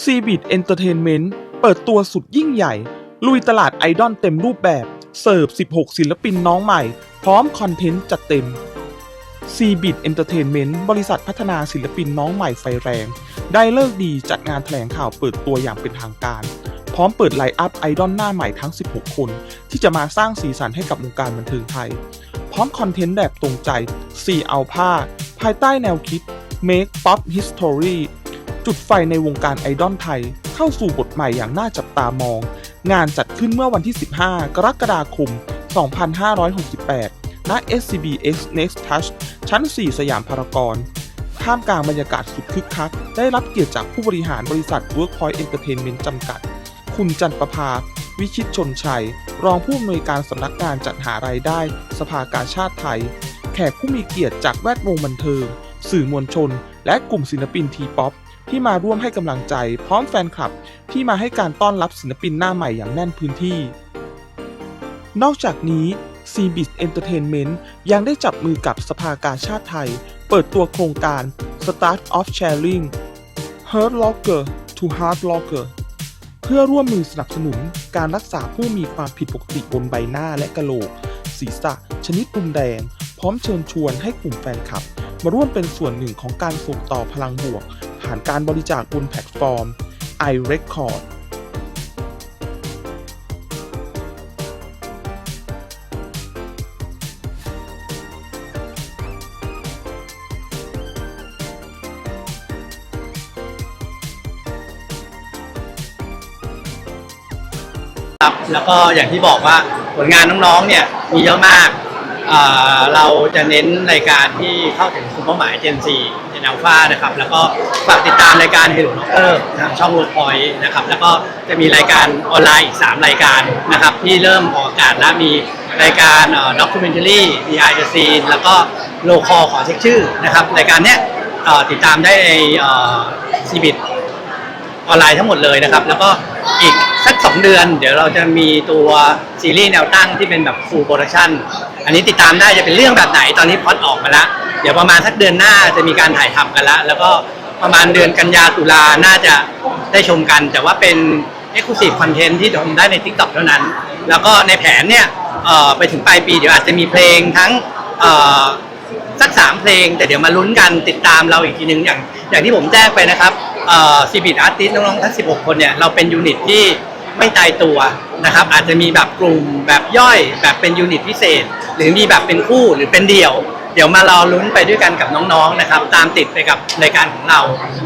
c b i t Entertainment เปิดตัวสุดยิ่งใหญ่ ลุยตลาดไอดอลเต็มรูปแบบ เสิร์ฟ 16 ศิลปินน้องใหม่ พร้อมคอนเทนต์จัดเต็ม c b i t Entertainment บริษัทพัฒนาศิลปินน้องใหม่ไฟแรง ได้เลิกดีจัดงานแถลงข่าวเปิดตัวอย่างเป็นทางการ พร้อมเปิดไลน์อัพไอดอลหน้าใหม่ทั้ง 16 คน ที่จะมาสร้างสีสันให้กับวงการบันเทิงไทย พร้อมคอนเทนต์แบบตรงใจ 4 เอาผ้า ภายใต้แนวคิด Make Pop History จุดไฟในวงการไอดอลไทย เข้าสู่บทใหม่อย่างน่าจับตามอง งานจัดขึ้นเมื่อวันที่ 15 กรกฎาคม 2568 ณ SCBX Next Touch ชั้น 4 สยามพารากอนท่ามกลางบรรยากาศสุดคึกคัก ได้รับเกียรติจากผู้บริหารบริษัท Workpoint Entertainment จำกัด คุณจันประภา วิชิตชนชัย รองผู้อำนวยการสำนักงานจัดหารายได้ สภากาชาติไทย แขกผู้มีเกียรติจากแวดวงบันเทิง สื่อมวลชน และกลุ่มศิลปินทีป๊อป ที่มาร่วมให้กำลังใจ พร้อมแฟนคลับที่มาให้การต้อนรับศิลปินหน้าใหม่อย่างแน่นพื้นที่ นอกจากนี้ c b i z Entertainment ยังได้จับมือกับสภากาชาติไทย เปิดตัวโครงการ Start of Sharing Heart Locker to Heart Locker เพื่อร่วมมือสนับสนุนการรักษาผู้มีความผิดปกติบนใบหน้าและกะโหลก ศีรษะ ชนิดรุนแรงพร้อมเชิญชวนให้กลุ่มแฟนคลับ มาร่วมเป็นส่วนหนึ่งของการส่งต่อพลังบวก ผ่านการบริจาคบนแพลตฟอร์ม iRecord ครับแล้วก็อย่างที่บอกว่าผลงานน้องๆ เนี่ยมีเยอะมากอ่าเราจะเน้นรายการที่เข้าถึงกลุ่มเป้าหมาย Gen 4 Gen Alpha นะครับ แล้วก็ฝากติดตามรายการ Hello Doctor ทางช่อง Workpoint นะครับ แล้วก็จะมีรายการออนไลน์อีก 3 รายการนะครับ ที่เริ่มออกอากาศแล้วมีรายการด็อกิเมนทารีมีไอเดซีนแล้วก็โลคอขอเช็คชื่อนะครับ รายการเนี้ยติดตามได้ในซีบิทออนไลน์ทั้งหมดเลยนะครับ แล้วก็อีกสักสองเดือน เดี๋ยวเราจะมีตัวซีรีส์แนวตั้งที่เป็นแบบฟูลโปรดักชันอันนี้ติดตามได้จะเป็นเรื่องแบบไหนตอนนี้พอดออกมาแล้ว เดี๋ยวประมาณสักเดือนหน้าจะมีการถ่ายทำกันแล้ว แล้วก็ประมาณเดือนกันยาตุลาน่าจะได้ชมกัน แต่ว่าเป็น Exclusive Content ที่ชมได้ใน TikTok เท่านั้น แล้วก็ในแผนเนี่ยเอ่อไปถึงปลายปีเดี๋ยวอาจจะมีเพลงทั้งเอ่อสักสามเพลง แต่เดี๋ยวมาลุ้นกันติดตามเราอีกทีหนึ่งอย่างอย่างที่ผมแจ้งไปนะครับซีบิทอาร์ติสน้องๆทั้ง 16 คนเนี่ยเราเป็นยูนิตที่ไม่ตายตัวนะครับอาจจะมีแบบกลุ่มแบบย่อยแบบเป็นยูนิตพิเศษ หรือมีแบบเป็นคู่หรือเป็นเดี่ยว เดี๋ยวมารอลุ้นไปด้วยกันกับน้องๆนะครับ ตามติดไปกับรายการของเรา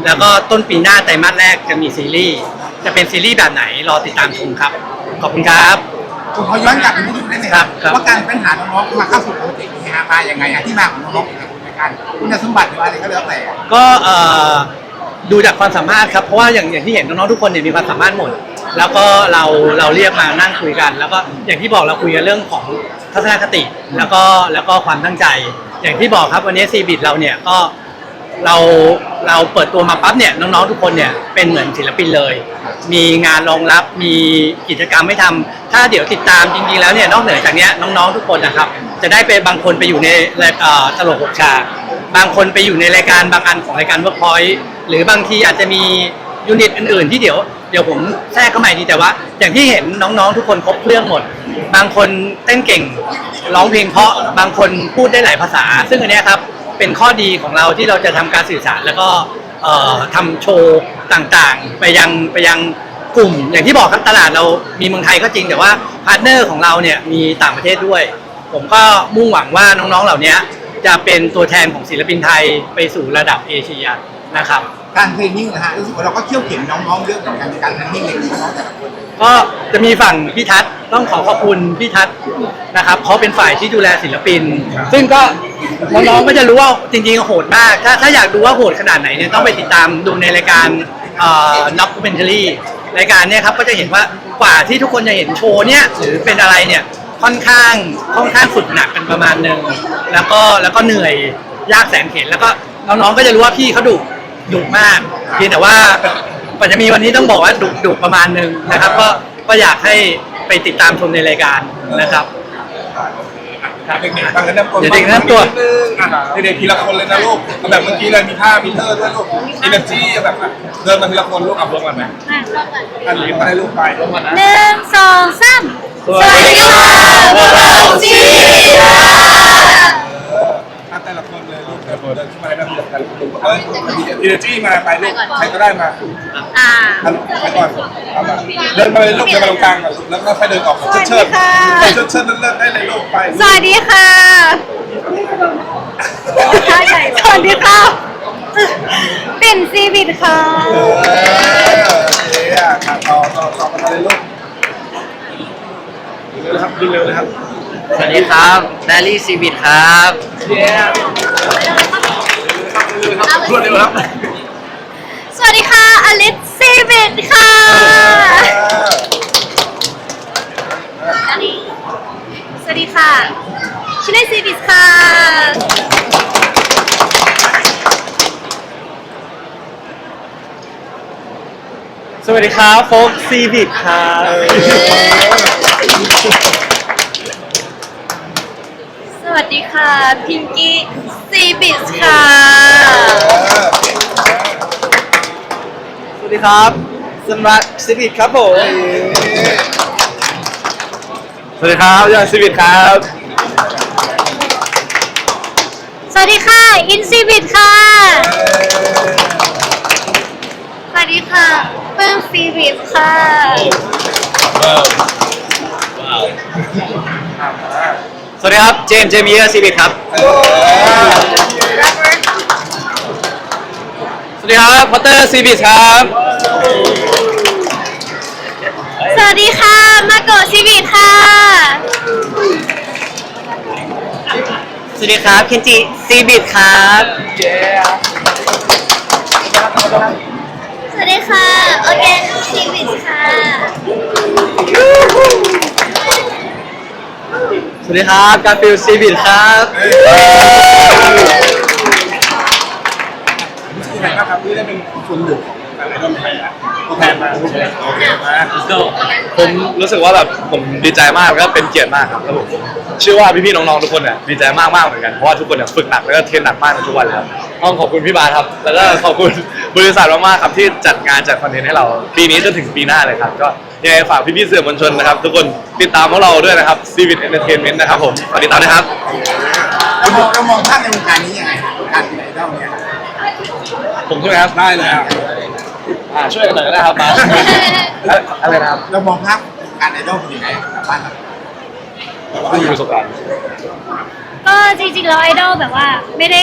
แล้วก็ต้นปีหน้าไตรมาสแรกจะมีซีรีส์จะเป็นซีรีส์แบบไหนรอติดตามชมครับ ขอบคุณครับ ผมขอย้อนกลับไปนิดนึงได้ไหมครับครับ ว่าการค้นหาน้องๆมาเข้าสู่โปรเจกต์นี้มายังไงอะที่มาของน้องๆแต่ละคนในการคุณสมบัติหรืออะไรก็แล้วแต่ก็เอ่อดูจากความสามารถครับ เพราะว่าอย่างอย่างที่เห็นน้องๆทุกคนเนี่ยมีความสามารถหมด แล้วก็เราเราเรียกมานั่งคุยกัน แล้วก็อย่างที่บอกเราคุยกันเรื่องของทัศนคติ แล้วก็แล้วก็ความตั้งใจ อย่างที่บอกครับวันนี้ซีบิทเราเนี่ยก็เราเราเปิดตัวมาปั๊บเนี่ยน้องๆทุกคนเนี่ยเป็นเหมือนศิลปินเลย มีงานรองรับมีกิจกรรมให้ทำถ้าเดี๋ยวติดตามจริงๆแล้วเนี่ยนอกเหนือจากนี้น้องๆทุกคนนะครับ จะได้ไปบางคนไปอยู่ในตลกหกฉาบางคนไปอยู่ในรายการบางอันของรายการเวิร์กพอยต์หรือบางทีอาจจะมียูนิตอื่นๆที่เดี๋ยวเดี๋ยวผมแทรกเข้ามาทีแต่ว่า อย่างที่เห็นน้องๆทุกคนครบเครื่องหมด บางคนเต้นเก่ง ร้องเพลงเพราะบางคนพูดได้หลายภาษา ซึ่งอันเนี้ยครับเป็นข้อดีของเราที่เราจะทำการสื่อสาร แล้วก็เอ่อทำโชว์ต่างๆ ไปยังไปยังกลุ่ม อย่างที่บอกครับตลาดเรามีเมืองไทยก็จริงแต่ว่าพาร์ทเนอร์ของเราเนี่ยมีต่างประเทศด้วย ผมก็มุ่งหวังว่าน้องๆเหล่านี้จะเป็นตัวแทนของศิลปินไทยไปสู่ระดับเอเชียนะครับ การเทรนนิ่งนะฮะรู้สึกว่าเราก็เขี่ยวเข็นน้องๆเยอะเหมือนกันในการเทรนนิ่งเด็กน้องๆแต่ละคน ก็จะมีฝั่งพี่ทัศน์ ต้องขอขอบคุณพี่ทัศน์นะครับเขาเป็นฝ่ายที่ดูแลศิลปิน ซึ่งก็น้องๆก็จะรู้ว่าจริงๆโหดมาก ถ้าถ้าอยากดูว่าโหดขนาดไหนเนี่ยต้องไปติดตามดูในรายการเอ่อ documentary รายการเนี่ยครับก็จะเห็นว่ากว่าที่ทุกคนจะเห็นโชว์เนี่ยหรือเป็นอะไรเนี่ยค่อนข้างค่อนข้างฝึกหนักกันประมาณหนึ่งแล้วก็แล้วก็เหนื่อยยากแสนเข็นแล้วก็น้องๆก็จะรู้ว่าพี่เขาดุดุมากเพียงแต่ว่ากว่าจะมีวันนี้ต้องบอกว่าดุดุประมาณหนึ่งนะครับ ก็ก็อยากให้ ไปติดตามชมในรายการนะครับกเด็กๆฟังแนะนำตัวเดี๋ยวเด็กแนะนำตัวนิดนึงอะเด็กๆทีละคนเลยนะลูกเอาแบบเมื่อกี้เลยมีท่ามีเธอด้วยลูกอินเนอร์จีแบบอะเดินมาทีละคนลูกเอาลงก่อนไหมอันนี้มาได้ลูกไปลงก่อนนะ หนึ่งสองสามสวัสดีค่ะพวกเราจีอะ แต่ละคนเลยลูกเดินเดินขึ้นมาได้ไหมแต่ละคนลูกเอออินเนอร์จีมาไปลูกใครก็ได้มาอ่าเอาไปก่อนเอามาเดินมาเลยลูกเดินมาตรงกลางก่อนลูกแล้วก็ค่อยเดินออกเชิดเชิดเชิดเชิดเลิศๆได้เลยลูกไปสวัสดีค่ะสวัสดีค่ะปิ่นซีบิดค่ะเออโอเคอะต่อต่อต่อมาเลยลูกเร็วเลยครับดึงเร็วเลยครับสวัสดีครับแดลี่ซีบิทครับ รวดเร็วครับสวัสดีค่ะ อลิสซีบิดค่ะ สวัสดีค่ะชินเนซีบิดค่ะ สวัสดีครับโฟกซีบิทครับส วัสดีค่ะ พิงกี้ซีบิดค่ะ สวัสดีครับสมรักซีบิทครับผม สวัสดีครับยอดซีบิทครับ สวัสดีค่ะ อินซีบิดค่ะ สวัสดีค่ะเปิ้งซีบิดค่ะ สวัสดีครับ เจมส์เจมี่ซีบิทครับ สวัสดีครับพอตเตอร์ซีบิทครับ สวัสดีค่ะ มาโกะซีบิดค่ะ สวัสดีครับ เคนจิซีบิทครับ สวัสดีค่ะ โอเกนซีบิดค่ะ สวัสดีครับการฟิลซีบิทครับรู้สึกยังไงบ้างครับที่ได้เป็นส่วนหนึ่งอะไรต้องไปอะตัวแทนมาโอเคมาผมรู้สึกว่าแบบผมดีใจมากแล้วก็เป็นเกียรติมากครับแล้วผมเชื่อว่าพี่ๆน้องๆทุกคนเนี่ยดีใจมากๆเหมือนกันเพราะว่าทุกคนเนี่ยฝึกหนักแล้วก็เทรนหนักมากในทุกวันเลยครับต้องขอบคุณพี่บาสครับ แล้วก็ขอบคุณบริษัทมากๆครับที่จัดงานจัดคอนเทนต์ให้เรา ปีนี้จนถึงปีหน้าเลยครับ ก็ยังไงฝากพี่ๆสื่อมวลชนนะครับ ทุกคนติดตามพวกเราด้วยนะครับ c v i t Entertainment นะครับผมฝากติดตามนะครับเรามองเรามองภาพในวงการนี้ยังไงการเป็นไอดอลเนี่ยผมใช่ไหมครับได้เลยอะ อ่าช่วยกันหน่อยก็ได้ครับบาสอะไรนะครับเรามองภาพการไอดอลเป็นยังไงกับบ้านเราผู้มีประสบการณ์ก็จริงๆแล้วไอดอลแบบว่าไม่ได้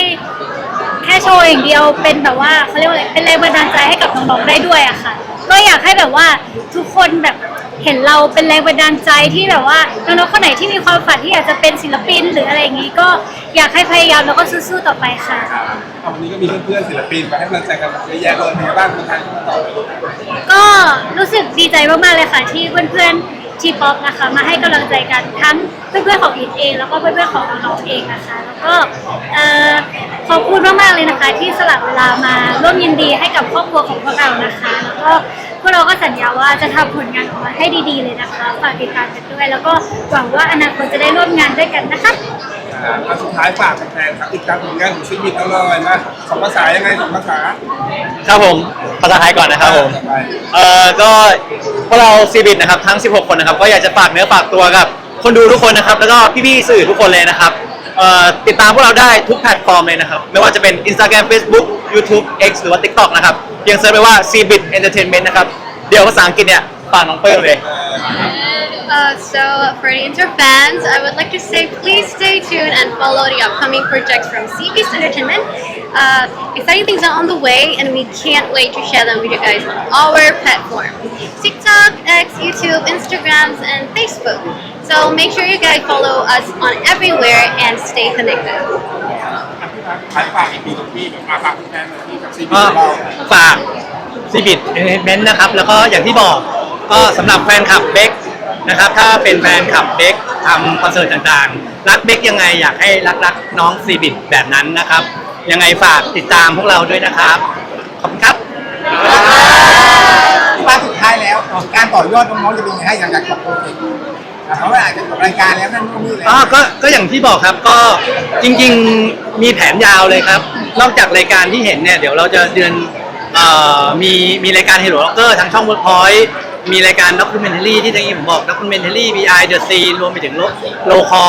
แค่โชว์อย่างเดียวเป็นแบบว่าเขาเรียกว่าอะไรเป็นแรงบันดาลใจให้กับน้องๆได้ด้วยอะค่ะ ก็อยากให้แบบว่าทุกคนแบบเห็นเราเป็นแรงบันดาลใจที่แบบว่าน้องๆคนไหนที่มีความฝันที่อยากจะเป็นศิลปินหรืออะไรอย่างนี้ก็อยากให้พยายามแล้วก็สู้ๆต่อไปค่ะเอา วันนี้ก็มีเพื่อนๆศิลปินมาให้กำลังใจกันเยอะแยะเลยเป็นไงบ้างคนไทยมาต่อก็รู้สึกดีใจมากๆเลยค่ะที่เพื่อนๆทีป๊อปนะคะมาให้กำลังใจกันทั้งเพื่อนๆของอินเอง แล้วก็เพื่อนๆของน้องๆเองนะคะแล้วก็เอ่อขอบคุณมากๆเลยนะคะ ที่สละเวลามาร่วมยินดีให้กับครอบครัวของพวกเรานะคะ แล้วก็ วกเราก็สัญญาว่าจะทำผลงานออกมาให้ดีๆเลยนะคะฝากติดตามกันด้วย แล้วก็หวังว่าอนาคตจะได้ร่วมงานด้วยกันนะคะ อ่ามาสุดท้ายฝากแฟนๆครับติดตามผลงานของชีวิตเราหน่อยนะสองภาษายังไงสองภาษาครับผมภาษาไทยก่อนนะครับผม ไปเอ่อก็พวกเราซีบิทนะครับทั้ง 16 คนนะครับก็อยากจะฝากเนื้อฝากตัวกับ คนดูทุกคนนะครับแล้วก็พี่ๆสื่อทุกคนเลยนะครับเอ่อติดตามพวกเราได้ทุกแพลตฟอร์มเลยนะครับไม่ว่าจะเป็น Instagram Facebook YouTube X หรือว่า TikTok นะครับเพียงเซิร์ชไปว่า Cbit Entertainment นะครับ เดี๋ยวภาษาอังกฤษเนี่ยฝากน้องเปิ้ลเลย Uh, so for the Inter fans, I would like to say please stay tuned and follow the upcoming projects from CBS Entertainment. Uh, exciting things are on the way, and we can't wait to share them with you guys on our platform: TikTok, X, YouTube, Instagrams, and Facebook. So make sure you guys follow us on everywhere and stay connected. ขายฝากอีกทีตรงที่มาฝากแฟนๆหน่อยที่กับซีบีก็เราฝากซีบิทเอนเตอร์เมนต์นะครับ แล้วก็อย่างที่บอกก็สำหรับแฟนคลับเบคนะครับ ถ้าเป็นแฟนคลับเบคทำคอนเสิร์ตต่างๆ รักเบคยังไงอยากให้รักรักน้องซีบิทแบบนั้นนะครับ ยังไงฝากติดตามพวกเราด้วยนะครับ ขอบคุณครับบ้านสุดท้ายแล้วการต่อยอดน้องๆจะเป็นยังไงให้หลังจากจบโปรเจกต์เขาอาจจะจบรายการแล้วนั่นนู่นนี่เลยอ๋อก็ก็อย่างที่บอกครับก็จริง ๆ มีแผนยาวเลยครับ นอกจากรายการที่เห็นเนี่ยเดี๋ยวเราจะเดือนเอ่อมีมีรายการ Hello Rocker ทางช่อง Workpoint มีรายการ Documentary ที่ทางนี้ผมบอก Documentary BI The Scene รวมไปถึงโลคอ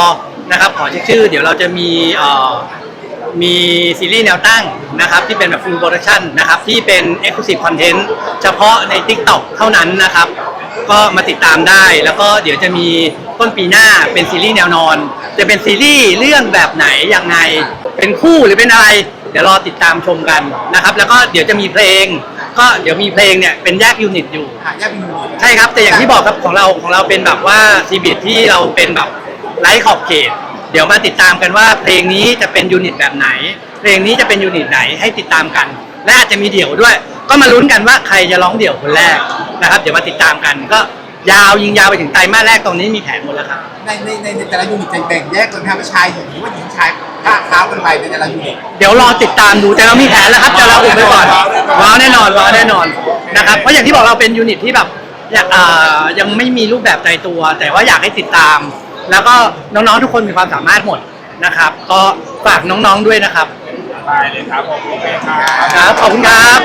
นะครับขอเช็คชื่อ เดี๋ยวเราจะมีเอ่อมีซีรีส์แนวตั้งนะครับที่เป็นแบบ full production นะครับที่เป็น exclusive content เฉพาะใน TikTok เท่านั้นนะครับ ก็มาติดตามได้แล้วก็เดี๋ยวจะมีต้นปีหน้าเป็นซีรีส์แนวนอน จะเป็นซีรีส์เรื่องแบบไหนยังไง เป็นคู่หรือเป็นอะไร เดี๋ยวรอติดตามชมกันนะครับ แล้วก็เดี๋ยวจะมีเพลง ก็เดี๋ยวมีเพลงเนี่ยเป็นแยกยูนิตอยู่ หายากเป็นหมู่ใช่ครับแต่อย่างที่บอกครับของเราของเราเป็นแบบว่าซีบิทที่เราเป็นแบบไร้ขอบเขต เดี๋ยวมาติดตามกันว่าเพลงนี้จะเป็นยูนิตแบบไหน เพลงนี้จะเป็นยูนิตไหนให้ติดตามกัน และอาจจะมีเดี่ยวด้วย ก็มาลุ้นกันว่าใครจะร้องเดี่ยวคนแรกนะครับ เดี๋ยวมาติดตามกันก็ยาวยิงยาวไปถึงไตรมาสแรกตรงนี้มีแผนหมดแล้วครับในในในในแต่ละยูนิตจะแบ่งแยกกันไหมครับว่าชายหญิงหรือว่าหญิงชาย ข้าเท้ากันไปในแต่ละยูนิตเดี๋ยวรอติดตามดูแต่เรามีแผนแล้วครับแต่เราอุบไว้ก่อนว้าวแน่นอนว้าวแน่นอนนะครับเพราะอย่างที่บอกเราเป็นยูนิตที่แบบอยากอ่ายังไม่มีรูปแบบใจตัว แต่ว่าอยากให้ติดตาม แล้วก็น้องๆทุกคนมีความสามารถหมดนะครับ ก็ฝากน้องๆด้วยนะครับได้เลยครับผมโอเคครับ ครับขอบคุณครับ